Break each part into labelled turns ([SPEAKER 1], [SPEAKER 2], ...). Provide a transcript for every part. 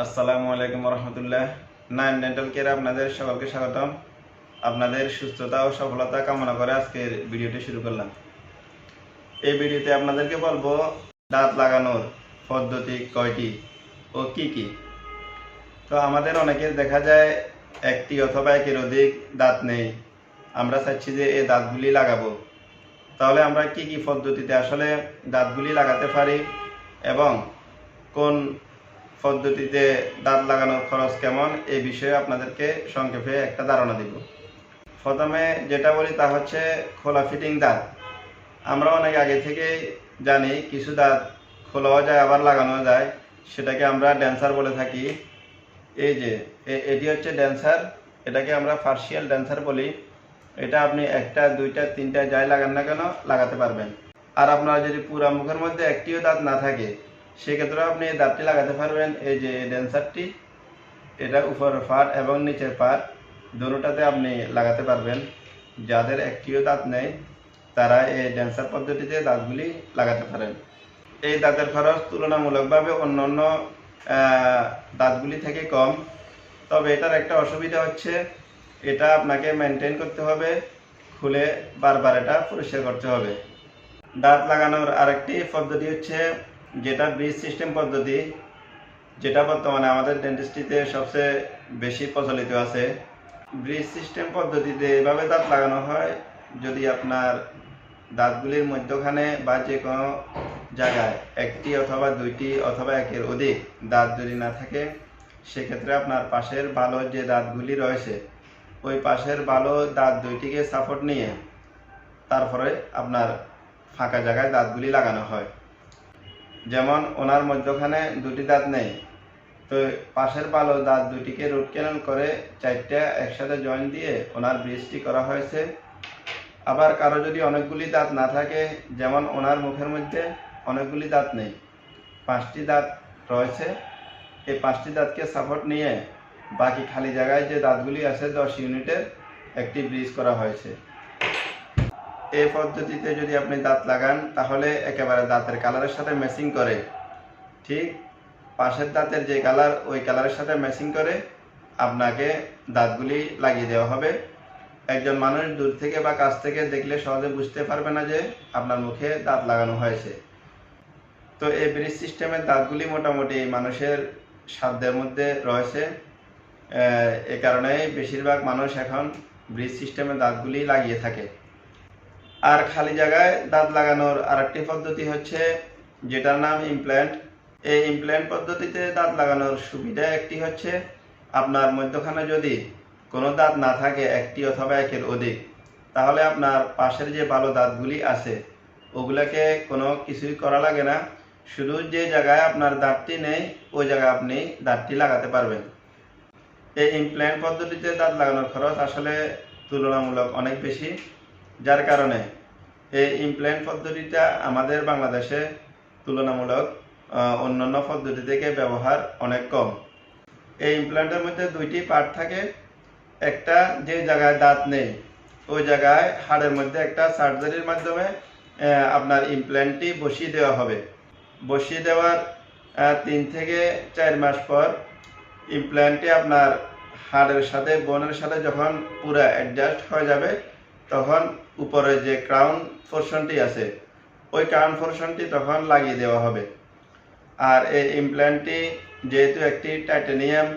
[SPEAKER 1] আসসালামু আলাইকুম রহমতুল্লাহ nine dental care আপনাদের সকলকে স্বাগতম। আপনাদের সুস্থতা ও সফলতা কামনা করে আজকের ভিডিওটি শুরু করলাম। এই ভিডিওতে আপনাদেরকে বলব, দাঁত লাগানোর পদ্ধতি কয়টি ও কি কি? তো আমাদের অনেকের দেখা যায়, একটি অথবা একের অধিক দাঁত নেই। আমরা চাচ্ছি যে এই দাঁতগুলি লাগাবো। তাহলে আমরা কি কি পদ্ধতিতে আসলে দাঁতগুলি লাগাতে পারি এবং কোন পদ্ধতিতে দাঁত লাগানোর খরচ কেমন এই বিষয়ে আপনাদেরকে সংক্ষেপে একটা ধারণা দিব। প্রথমে যেটা বলি তা হচ্ছে খোলা ফিটিং দাঁত। আমরা অনেক আগে থেকেই জানি কিছু দাঁত খোলাও যায়, আবার লাগানো যায়। সেটাকে আমরা ড্যান্সার বলে থাকি। এই যে এটি হচ্ছে ড্যান্সার। এটাকে আমরা পার্সিয়াল ড্যান্সার বলি। এটা আপনি একটা, দুইটা, তিনটা যাই লাগান না কেন, লাগাতে পারবেন। আর আপনার যদি পুরা মুখের মধ্যে একটিও দাঁত না থাকে সেক্ষেত্রে আপনি দাঁতটি লাগাতে পারবেন, এই যে ড্যান্সারটি এটা উপরের পার্ট এবং নিচের পার্ট দুটোটাতে আপনি লাগাতে পারবেন। যাদের একটিও দাঁত নেই, তারা এই ড্যান্সার পদ্ধতিতে দাঁতগুলি লাগাতে পারেন। এই দাঁতের খরচ তুলনামূলকভাবে অন্য অন্য দাঁতগুলি থেকে কম। তবে এটার একটা অসুবিধা হচ্ছে, এটা আপনাকে মেনটেন করতে হবে, খুলে বারবার এটা পরিষ্কার করতে হবে। দাঁত লাগানোর আরেকটি পদ্ধতি হচ্ছে যেটা ব্রিজ সিস্টেম পদ্ধতি, যেটা বর্তমানে আমাদের ডেন্টিস্ট্রিতে সবচেয়ে বেশি প্রচলিত আছে। ব্রিজ সিস্টেম পদ্ধতিতে এভাবে দাঁত লাগানো হয়, যদি আপনার দাঁতগুলির মধ্যখানে বা যে কোনো জায়গায় একটি অথবা দুইটি অথবা একের অধিক দাঁত যদি না থাকে, সেক্ষেত্রে আপনার পাশের ভালো যে দাঁতগুলি রয়েছে, ওই পাশের ভালো দাঁত দুইটিকে সাপোর্ট নিয়ে তারপরে আপনার ফাঁকা জায়গায় দাঁতগুলি লাগানো হয়। যেমন ওনার মধ্যখানে দুটি দাঁত নেই, তো পাশের ভালো দাঁত দুটিকে রুট ক্যানেল করে চারটা একসাথে জয়েন দিয়ে ওনার ব্রিজটি করা হয়েছে। আবার কারও যদি অনেকগুলি দাঁত না থাকে, যেমন ওনার মুখের মধ্যে অনেকগুলি দাঁত নেই, পাঁচটি দাঁত রয়েছে। এই পাঁচটি দাঁতকে সাপোর্ট নিয়ে বাকি খালি জায়গায় যে দাঁতগুলি আছে দশ ইউনিটের একটি ব্রিজ করা হয়েছে। এই পদ্ধতিতে যদি আপনি দাঁত লাগান, তাহলে একেবারে দাঁতের কালারের সাথে ম্যাচিং করে। ঠিক? পাশের দাঁতের যে কালার, ওই কালারের সাথে ম্যাচিং করে আপনাকে দাঁতগুলি লাগিয়ে দেওয়া হবে। একজন মানুষ দূর থেকে বা কাছ থেকে দেখলে সহজে বুঝতে পারবে না যে আপনার মুখে দাঁত লাগানো হয়েছে। তো এই ব্রিজ সিস্টেমের দাঁতগুলি মোটামুটি মানুষের সাধ্যের মধ্যে রয়েছে। এ কারণে বেশিরভাগ মানুষ এখন ব্রিজ সিস্টেমের দাঁতগুলি লাগিয়ে থাকে। আর খালি জায়গায় দাঁত লাগানোর আরেকটি পদ্ধতি হচ্ছে, যেটার নাম ইমপ্ল্যান্ট এই ইমপ্ল্যান্ট পদ্ধতিতে দাঁত লাগানোর সুবিধা একটি হচ্ছে, আপনার মধ্যখানে যদি কোনো দাঁত না থাকে, একটি অথবা একের অধিক, তাহলে আপনার পাশের যে ভালো দাঁতগুলি আছে, ওগুলাকে কোনো কিছুই করা লাগে না। শুধু যে জায়গায় আপনার দাঁতটি নেই, ওই জায়গায় আপনি দাঁতটি লাগাতে পারবেন। এই ইমপ্ল্যান্ট পদ্ধতিতে দাঁত লাগানোর খরচ আসলে তুলনামূলক অনেক বেশি। যার কারণে এই ইমপ্ল্যান্ট পদ্ধতিটা আমাদের বাংলাদেশে তুলনামূলক অন্যান্য পদ্ধতি থেকে ব্যবহার অনেক কম। এই ইমপ্ল্যান্টের মধ্যে দুইটি পার্ট থাকে। একটা যে জায়গায় দাঁত নেই, ওই জায়গায় হাড়ের মধ্যে একটা সার্জারির মাধ্যমে আপনার ইমপ্ল্যান্টটি বসিয়ে দেওয়া হবে। বসিয়ে দেওয়ার তিন থেকে চার মাস পর ইমপ্ল্যান্টটি আপনার হাড়ের সাথে, বোনের সাথে যখন পুরো অ্যাডজাস্ট হয়ে যাবে তখন উপরে যে ক্রাউন পোর্শনটি আছে, ওই ক্রাউন পোর্শনটি তখন লাগিয়ে দেওয়া হবে। আর এই ইমপ্ল্যান্টটি যেহেতু একটি টাইটানিয়াম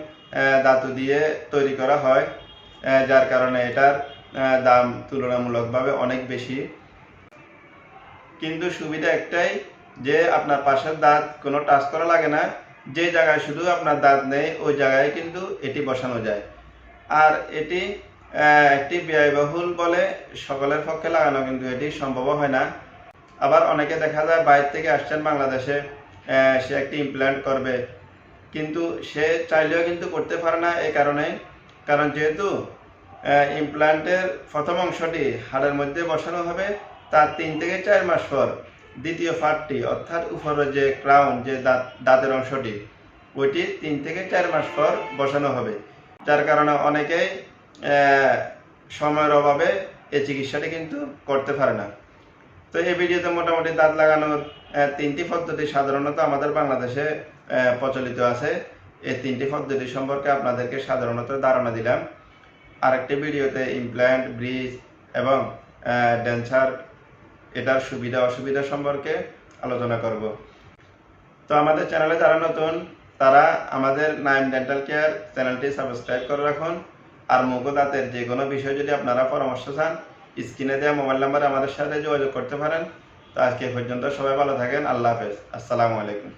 [SPEAKER 1] ধাতু দিয়ে তৈরি করা হয় যার কারণে এটার দাম তুলনামূলকভাবে অনেক বেশি। কিন্তু সুবিধা একটাই যে আপনার পাশের দাঁত কোনো টাচ করা লাগে না, যে জায়গায় শুধু আপনার দাঁত নেই, ওই জায়গায় কিন্তু এটি বসানো যায়। আর এটি একটি ব্যয়বহুল বলে সকলের পক্ষে লাগানো, কিন্তু এটি সম্ভব হয় না। আবার অনেকে দেখা যায় বাইরে থেকে আসছেন বাংলাদেশে সে একটি ইমপ্ল্যান্ট করবে। কিন্তু সে চাইলেও কিন্তু করতে পারে না এই কারণে কারণ যেহেতু ইমপ্ল্যান্টের প্রথম অংশটি হাড়ের মধ্যে বসানো হবে, তার তিন থেকে চার মাস পর দ্বিতীয় ফাটটি অর্থাৎ উপরের যে ক্রাউন যে দাঁত, দাঁতের অংশটি, ওইটি তিন থেকে চার মাস পর বসানো হবে। যার কারণে অনেকেই সময়ের অভাবে এই চিকিৎসাটি কিন্তু করতে পারে না। তো এই ভিডিওতে মোটামুটি দাঁত লাগানোর তিনটি পদ্ধতি সাধারণত আমাদের বাংলাদেশে প্রচলিত আছে। এই তিনটি পদ্ধতি সম্পর্কে আপনাদেরকে সাধারণত ধারণা দিলাম। আরেকটি ভিডিওতে ইমপ্ল্যান্ট ব্রিজ এবং ড্যান্সার এটার সুবিধা অসুবিধা সম্পর্কে আলোচনা করব। তো আমাদের চ্যানেলে যারা নতুন, তারা আমাদের নাইম ডেন্টাল কেয়ার চ্যানেলটি সাবস্ক্রাইব করে রাখুন। আর মুগো দাঁতের যে কোনো বিষয় যদি আপনারা পরামর্শ চান, স্ক্রিনে দেওয়া মোবাইল নাম্বারে আমাদের সাথে যোগাযোগ করতে পারেন। তো আজকে পর্যন্ত সবাই ভালো থাকেন, আল্লাহ হাফেজ। আসসালামু আলাইকুম।